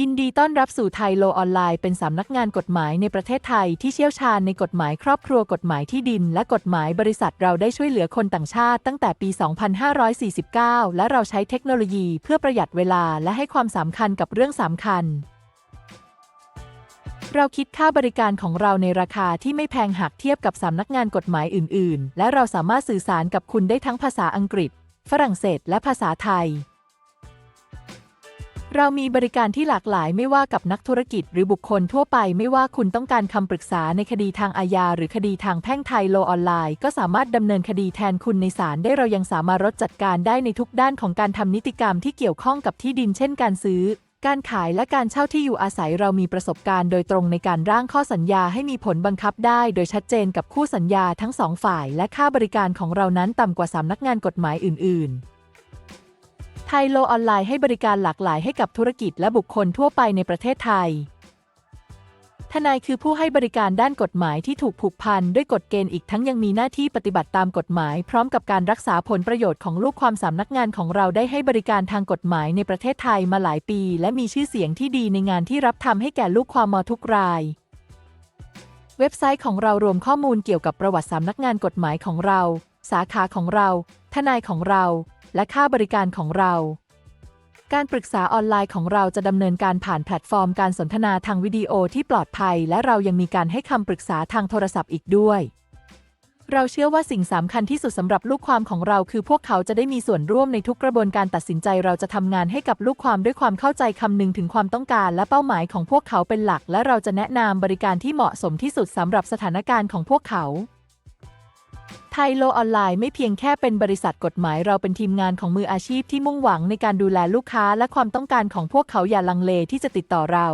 ยินดีต้อนรับสู่ไทยโลออนไลน์เป็นสำนักงานกฎหมายในประเทศไทยที่เชี่ยวชาญในกฎหมายครอบครัวกฎหมายที่ดิน และกฎหมายบริษัทเราได้ช่วยเหลือคนต่างชาติตั้งแต่ปี 2549 และเราใช้เทคโนโลยีเพื่อประหยัดเวลาและให้ความสำคัญกับเรื่องสำคัญ เราคิดค่าบริการของเราในราคาที่ไม่แพงหากเทียบกับสำนักงานกฎหมายอื่น ๆ และเราสามารถสื่อสารกับคุณได้ทั้งภาษาอังกฤษ ฝรั่งเศส และภาษาไทย เรามีบริการที่หลากหลายไม่ว่ากับนักธุรกิจหรือบุคคลทั่วไป ไม่ว่าคุณต้องการคำปรึกษาในคดีทางอาญาหรือคดีทางแพ่งไทยโลออนไลน์ ก็สามารถดำเนินคดีแทนคุณในศาลได้เรายังสามารถรถจัดการได้ในทุกด้านของการทำนิติกรรมที่เกี่ยวข้องกับที่ดินเช่นการซื้อ การขายและการเช่าที่อยู่อาศัยเรามีประสบการณ์โดยตรงในการร่างข้อสัญญาให้มีผลบังคับได้ โดยชัดเจนกับคู่สัญญาทั้งสองฝ่าย และค่าบริการของเรานั้นต่ำกว่าสำนักงานกฎหมายอื่น ๆ ไทยโลออนไลน์ให้บริการหลากหลายให้กับธุรกิจและบุคคลทั่วไปในประเทศไทย ทนายคือผู้ให้บริการด้านกฎหมายที่ถูกผูกพันด้วยกฎเกณฑ์อีกทั้งยังมีหน้าที่ปฏิบัติตามกฎหมาย พร้อมกับการรักษาผลประโยชน์ของลูกความสำนักงานของเราได้ให้บริการทางกฎหมายในประเทศไทยมาหลายปี และมีชื่อเสียงที่ดีในงานที่รับทำให้แก่ลูกความมอทุกรายเว็บไซต์ของเรารวมข้อมูลเกี่ยวกับประวัติสำนักงานกฎหมายของเรา สาขาของเรา ทนายของเรา และค่าบริการของเรา การปรึกษาออนไลน์ของเราจะดำเนินการผ่านแพลตฟอร์มการสนทนาทางวิดีโอที่ปลอดภัย และเรายังมีการให้คำปรึกษาทางโทรศัพท์อีกด้วย เราเชื่อว่าสิ่งสำคัญที่สุดสำหรับลูกความของเรา คือพวกเขาจะได้มีส่วนร่วมในทุกกระบวนการตัดสินใจ เราจะทำงานให้กับลูกความด้วยความเข้าใจคำนึงถึงความต้องการ และเป้าหมายของพวกเขาเป็นหลัก และเราจะแนะนำบริการที่เหมาะสมที่สุดสำหรับสถานการณ์ของพวกเขา ไทยโลออนไลน์ไม่เพียงแค่เป็นบริษัทกฎหมายเราเป็นทีมงานของมืออาชีพที่มุ่งหวังในการดูแลลูกค้าและความต้องการของพวกเขาอย่าลังเลที่จะติดต่อเรา